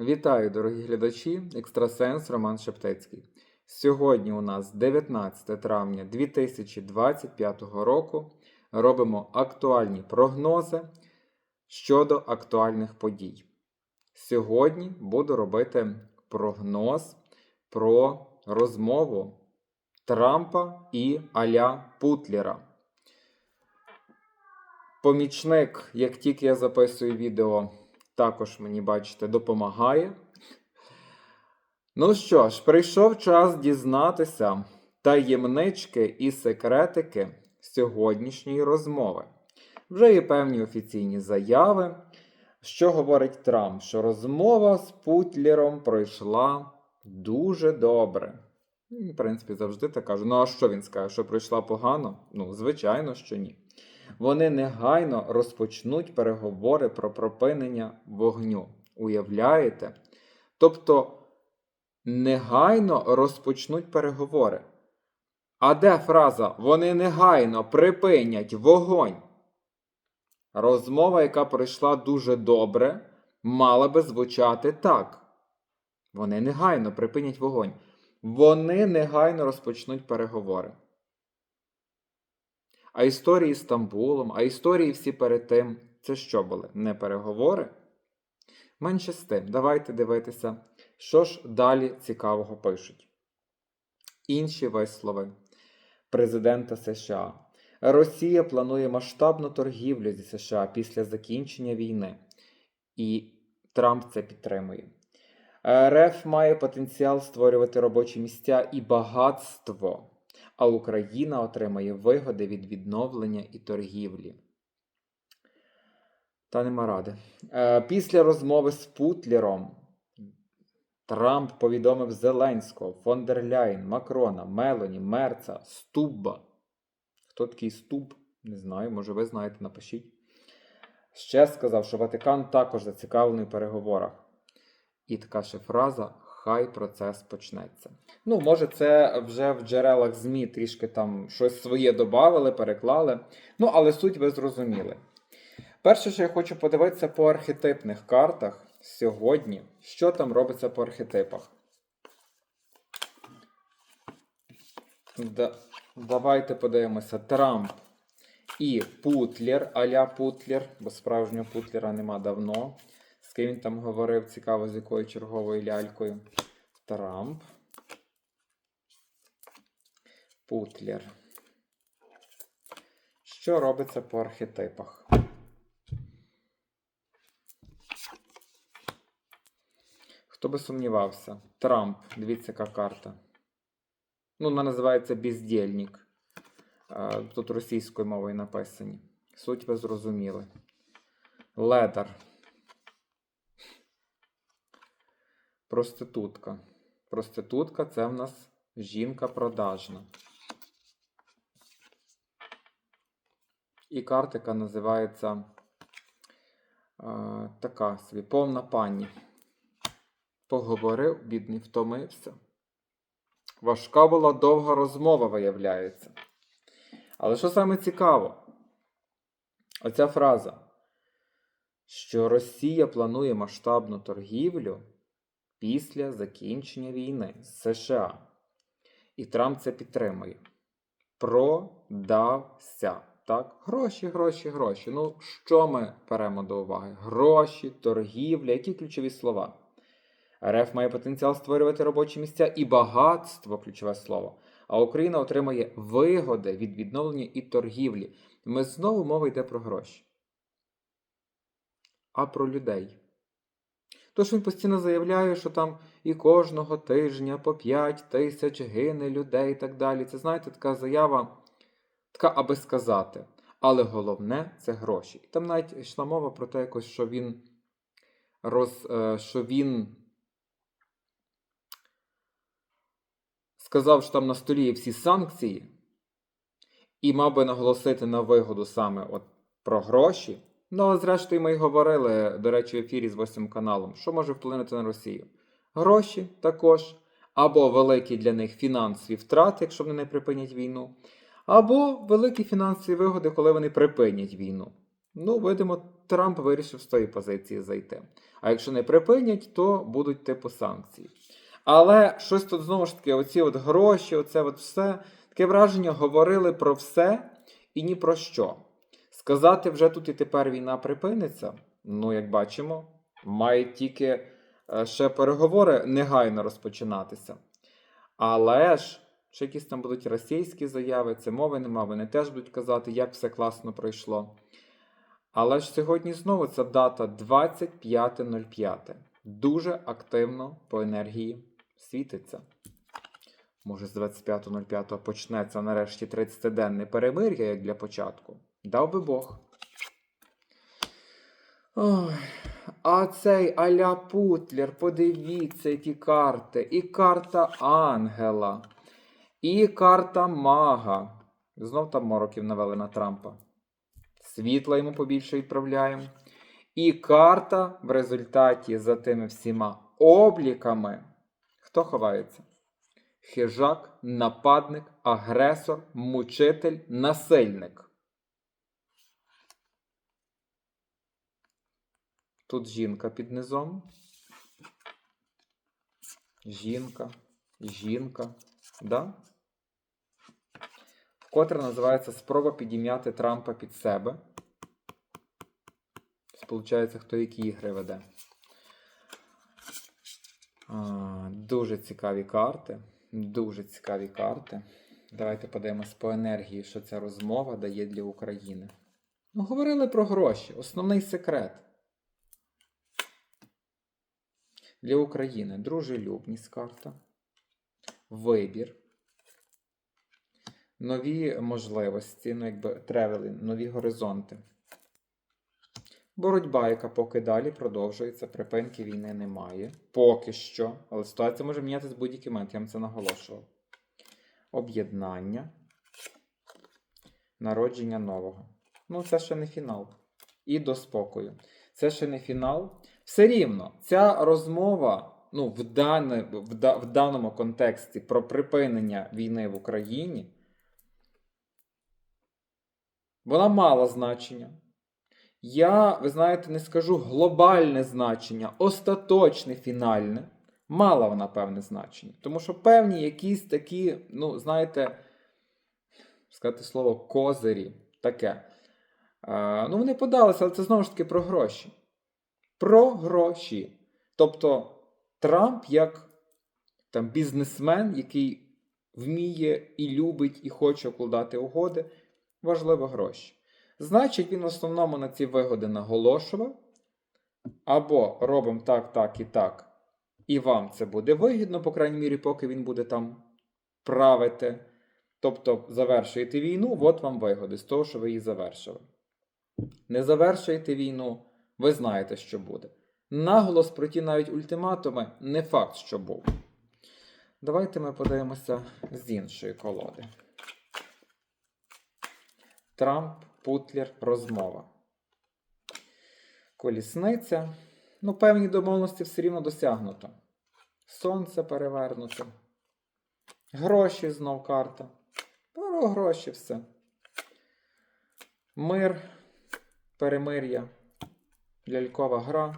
Вітаю, дорогі глядачі! Екстрасенс Роман Шептецький. Сьогодні у нас 19 травня 2025 року. Робимо актуальні прогнози щодо актуальних подій. Сьогодні буду робити прогноз про розмову Трампа і Аля Путлера. Помічник, як тільки я записую відео, також мені, бачите, допомагає. Ну що ж, прийшов час дізнатися таємнички і секретики сьогоднішньої розмови. Вже є певні офіційні заяви. Що говорить Трамп? Що розмова з Путлером пройшла дуже добре. В принципі, завжди так кажу. Ну а що він скаже? Що пройшла погано? Ну, звичайно, що ні. Вони негайно розпочнуть переговори про припинення вогню. Уявляєте? Тобто негайно розпочнуть переговори. А де фраза вони негайно припинять вогонь? Розмова, яка пройшла дуже добре, мала би звучати так. Вони негайно припинять вогонь. Вони негайно розпочнуть переговори. А історії з Стамбулом, а історії всі перед тим, це що були? Не переговори? Менше з тим, давайте дивитися, що ж далі цікавого пишуть. Інші вислови президента США. Росія планує масштабну торгівлю зі США після закінчення війни, і Трамп це підтримує. РФ має потенціал створювати робочі місця і багатство, а Україна отримає вигоди від відновлення і торгівлі. Та нема ради. Е, Після розмови з Путлером Трамп повідомив Зеленського, фон дер Ляйн, Макрона, Мелоні, Мерца, Стубба. Хто такий Стуб? Не знаю, може ви знаєте, напишіть. Ще сказав, що Ватикан також зацікавлений в переговорах. І така ще фраза: хай процес почнеться. Ну, може, це вже в джерелах ЗМІ трішки там щось своє додали, переклали. Ну, але суть ви зрозуміли. Перше, що я хочу подивитися по архетипних картах сьогодні, що там робиться по архетипах. Да, давайте подивимося Трамп і Путлер, аля Путлер, бо справжнього Путлера нема давно. Ким він там говорив, цікаво, з якою черговою лялькою. Трамп. Путлер. Що робиться по архетипах? Хто би сумнівався? Трамп, дивіться, яка карта. Ну, вона називається бездільник. Тут російською мовою написані. Суть ви зрозуміли. Ледар. Проститутка. Проститутка це в нас жінка продажна. І картика називається е, така собі повна пані. Поговорив, бідний, втомився. Важка була довга розмова, виявляється. Але що саме цікаво? Оця фраза, що Росія планує масштабну торгівлю після закінчення війни з США. І Трамп це підтримує. Продався. Так? Гроші, гроші, гроші. Ну, що ми беремо до уваги? Гроші, торгівля, які ключові слова? РФ має потенціал створювати робочі місця і багатство ключове слово. А Україна отримає вигоди від відновлення і торгівлі. Ми знову мова йде про гроші. А про людей. Тож він постійно заявляє, що там і кожного тижня по 5 тисяч гине людей і так далі. Це, знаєте, така заява, така аби сказати. Але головне це гроші. І там навіть йшла мова про те, якось, що він роз, е, що він сказав, що там на столі є всі санкції, і мав би наголосити на вигоду саме от про гроші. Ну, але зрештою, ми й говорили, до речі, в ефірі з 8 каналом, що може вплинути на Росію. Гроші також, або великі для них фінансові втрати, якщо вони не припинять війну, або великі фінансові вигоди, коли вони припинять війну. Ну, видимо, Трамп вирішив з тої позиції зайти. А якщо не припинять, то будуть типу санкції. Але щось тут знову ж таки, оці от гроші, оце от все. Таке враження говорили про все і ні про що. Сказати вже тут і тепер війна припиниться. Ну, як бачимо, мають тільки е, ще переговори негайно розпочинатися. Але ж ще якісь там будуть російські заяви, це мови нема, вони теж будуть казати, як все класно пройшло. Але ж сьогодні знову ця дата 25.05. Дуже активно по енергії світиться. Може, з 25.05 почнеться нарешті 30-денне перемир'я, як для початку. Дав би Бог. Ой. А цей Аля Путлер, подивіться ті карти. І карта Ангела, і карта Мага. Знов там мороків навели на Трампа. Світла йому побільше відправляємо. І карта в результаті за тими всіма обліками. Хто ховається? Хижак, нападник, агресор, мучитель, насильник. Тут жінка під низом. Жінка, жінка, да? Вкотре називається спроба підім'яти Трампа під себе. Получається, хто які ігри веде. А, дуже цікаві карти. Дуже цікаві карти. Давайте подивимось по енергії, що ця розмова дає для України. Ну, говорили про гроші. Основний секрет. Для України дружелюбність карта, вибір, нові можливості, ну якби тревели, нові горизонти. Боротьба, яка поки далі продовжується, припинки війни немає. Поки що. Але ситуація може мінятися в будь-який момент, я вам це наголошував. Об'єднання, народження нового. Ну, це ще не фінал. І до спокою. Це ще не фінал. Все рівно, ця розмова ну, в, дане, в, в даному контексті про припинення війни в Україні, вона мала значення. Я, ви знаєте, не скажу глобальне значення, остаточне, фінальне. Мала вона певне значення. Тому що певні якісь такі, ну, знаєте, сказати слово козирі, таке. Е, ну, вони подалися, але це знову ж таки про гроші. Про гроші. Тобто Трамп як там, бізнесмен, який вміє і любить, і хоче укладати угоди, важливо гроші. Значить, він в основному на ці вигоди наголошував. Або робимо так, так і так. І вам це буде вигідно, по крайній мірі, поки він буде там правити. Тобто завершуєте війну, от вам вигоди з того, що ви її завершили. Не завершуєте війну, ви знаєте, що буде. Наголос про ті навіть ультиматуми не факт, що був. Давайте ми подивимося з іншої колоди. Трамп, Путлер, розмова. Колісниця. Ну, певні домовленості все рівно досягнуто. Сонце перевернуто. Гроші знов карта. Про гроші все. Мир, перемир'я, лялькова гра.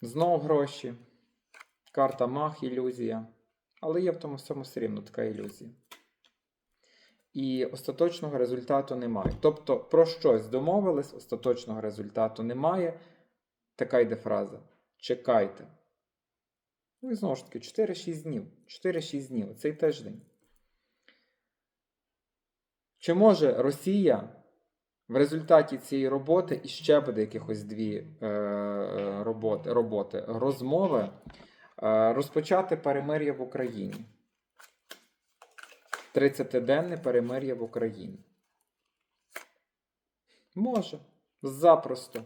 Знов гроші. Карта мах, ілюзія. Але є в тому всьому все рівно така ілюзія. І остаточного результату немає. Тобто, про щось домовились, остаточного результату немає. Така йде фраза. Чекайте. Ну і знову ж таки, 4-6 днів. 4-6 днів. Цей тиждень. Чи може Росія в результаті цієї роботи і ще буде якихось дві е, е, роботи, роботи, розмови, е, розпочати перемир'я в Україні? 30-денне перемир'я в Україні. Може. Запросто.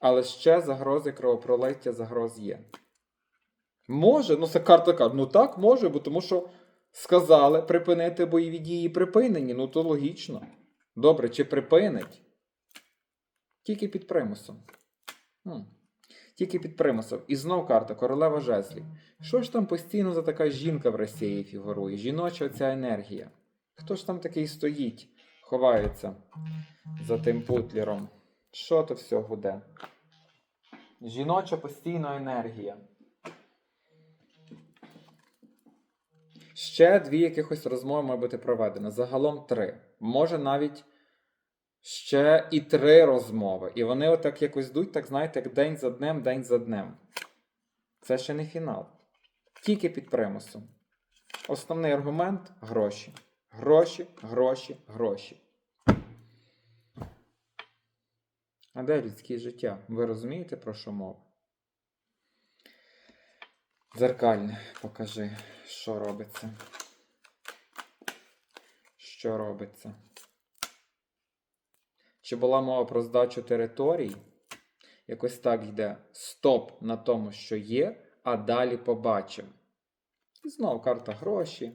Але ще загрози кровопролиття загроз є. Може, ну це карта каже, ну так, може, бо тому що сказали припинити бойові дії припинені, ну то логічно. Добре, чи припинить? Тільки під примусом. Хм. Тільки під примусом. І знов карта королева жезлів. Що ж там постійно за така жінка в Росії фігурує? Жіноча ця енергія. Хто ж там такий стоїть? ховається за тим путлером. Що то все гуде? Жіноча постійна енергія. Ще дві якихось розмови має бути проведено. Загалом три. Може навіть ще і три розмови. І вони отак якось йдуть, так знаєте, як день за днем, день за днем. Це ще не фінал. Тільки під примусом. Основний аргумент гроші. Гроші, гроші, гроші. А де людське життя? Ви розумієте, про що мова? Дзеркальне, покажи, що робиться. Що робиться? Чи була мова про здачу територій? Якось так йде стоп на тому, що є, а далі побачимо. І знову карта гроші.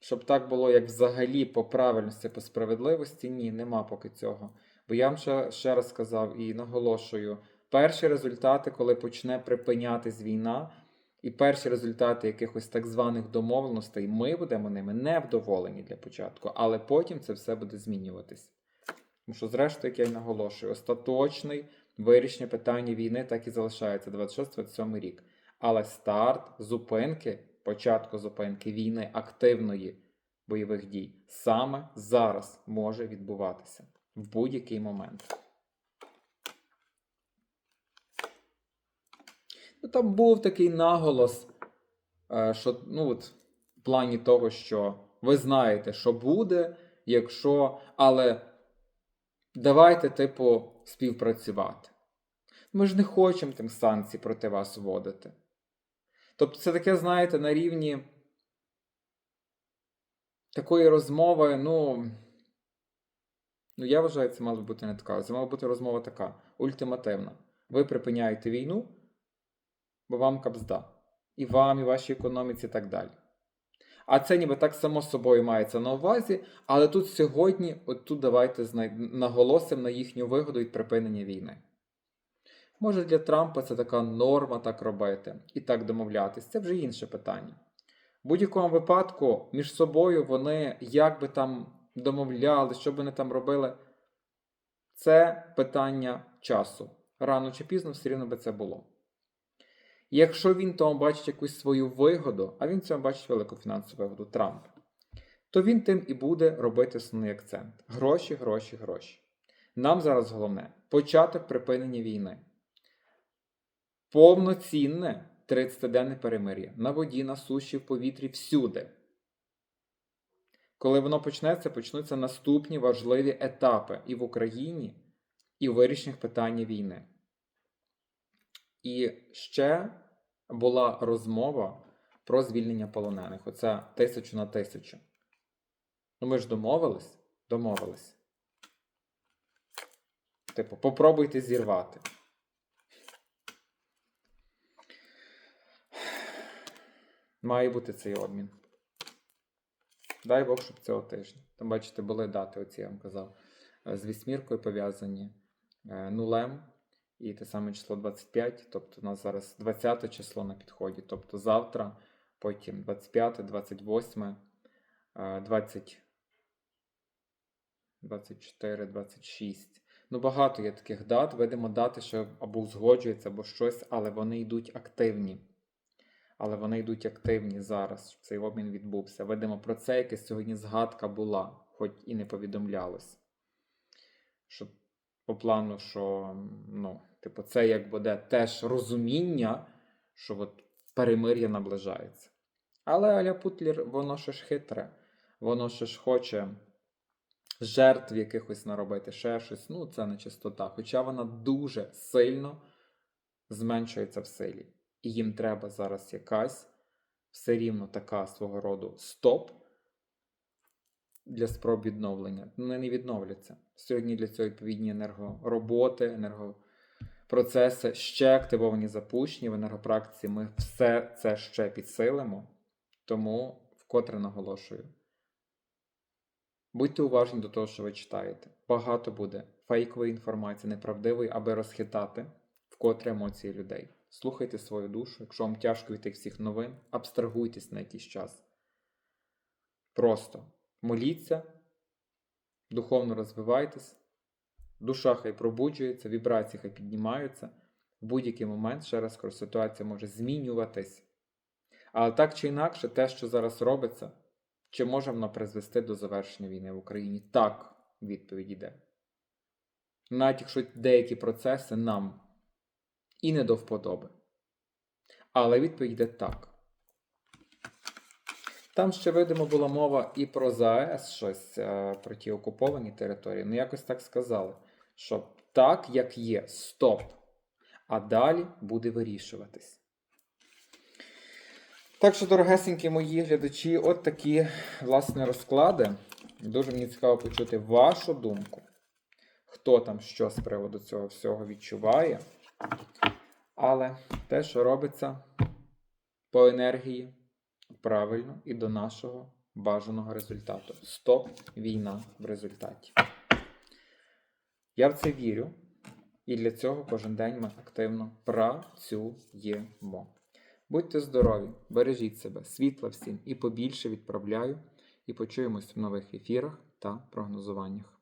Щоб так було, як взагалі по правильності, по справедливості, ні, нема поки цього. Бо я вам ще, раз сказав і наголошую: перші результати, коли почне припинятись війна, і перші результати якихось так званих домовленостей, ми будемо ними не вдоволені для початку, але потім це все буде змінюватись. Тому що, зрештою, як я й наголошую, остаточний вирішення питання війни так і залишається 26-27 рік. Але старт зупинки, початку зупинки війни активної бойових дій саме зараз може відбуватися в будь-який момент. Ну, там був такий наголос, е, що ну, от, в плані того, що ви знаєте, що буде, якщо. Але давайте, типу, співпрацювати. Ми ж не хочемо тим санкцій проти вас вводити. Тобто, це таке, знаєте, на рівні такої розмови, ну. Ну, я вважаю, це мала бути не така. Це мала бути розмова така: ультимативна. Ви припиняєте війну, бо вам капзда. І вам, і вашій економіці, і так далі. А це ніби так само собою мається на увазі, але тут сьогодні, от тут давайте наголосимо на їхню вигоду від припинення війни. Може, для Трампа це така норма так робити і так домовлятись. Це вже інше питання. В будь-якому випадку між собою вони як би там домовляли, що б вони там робили. Це питання часу. Рано чи пізно все рівно би це було. Якщо він там бачить якусь свою вигоду, а він цьому бачить велику фінансову вигоду Трамп, то він тим і буде робити основний акцент: гроші, гроші, гроші. Нам зараз головне початок припинення війни. Повноцінне 30-денне перемир'я на воді, на суші, в повітрі, всюди. Коли воно почнеться, почнуться наступні важливі етапи і в Україні, і в вирішеннях питання війни. І ще була розмова про звільнення полонених. Оце тисячу на тисячу. Ну ми ж домовились? Домовились. Типу, попробуйте зірвати. Має бути цей обмін. Дай Бог, щоб цього тижня. Там, бачите, були дати, оці я вам казав, е, з вісьміркою пов'язані е, нулем і те саме число 25. Тобто у нас зараз 20 число на підході. Тобто завтра, потім 25, 28, 20, 24, 26. Ну, багато є таких дат. Видимо, дати, що або узгоджуються, або щось, але вони йдуть активні. Але вони йдуть активні зараз, щоб цей обмін відбувся. Видимо, про це якась сьогодні згадка була, хоч і не повідомлялось. Що по плану, що ну, типу, це як буде теж розуміння, що от перемир'я наближається. Але Аля Путлір, воно ще ж хитре, воно ще ж хоче жертв якихось наробити, ще щось. Ну, це не чистота. Хоча вона дуже сильно зменшується в силі. І їм треба зараз якась все рівно така свого роду стоп для спроб відновлення. Вони не відновляться. Сьогодні для цього відповідні енергороботи, енергопроцеси ще активовані, запущені. В енергопрактиці ми все це ще підсилимо. Тому вкотре наголошую. Будьте уважні до того, що ви читаєте. Багато буде фейкової інформації, неправдивої, аби розхитати вкотре емоції людей. Слухайте свою душу, якщо вам тяжко від тих всіх новин, абстрагуйтесь на якийсь час. Просто моліться, духовно розвивайтесь, душа хай пробуджується, вібрації хай піднімаються. В будь-який момент, ще раз кажу, ситуація може змінюватись. Але так чи інакше, те, що зараз робиться, чи може воно призвести до завершення війни в Україні? Так, відповідь йде. Навіть якщо деякі процеси нам і не до вподоби. Але відповідь йде так. Там ще, видимо, була мова і про ЗАЕС щось е, про ті окуповані території. Ну, якось так сказали, що так, як є, стоп. А далі буде вирішуватись. Так що, дорогесенькі мої глядачі, от такі власне розклади. Дуже мені цікаво почути вашу думку. Хто там що з приводу цього всього відчуває. Але те, що робиться по енергії, правильно і до нашого бажаного результату. Стоп, війна в результаті. Я в це вірю, і для цього кожен день ми активно працюємо. Будьте здорові, бережіть себе, світла всім і побільше відправляю. І почуємось в нових ефірах та прогнозуваннях.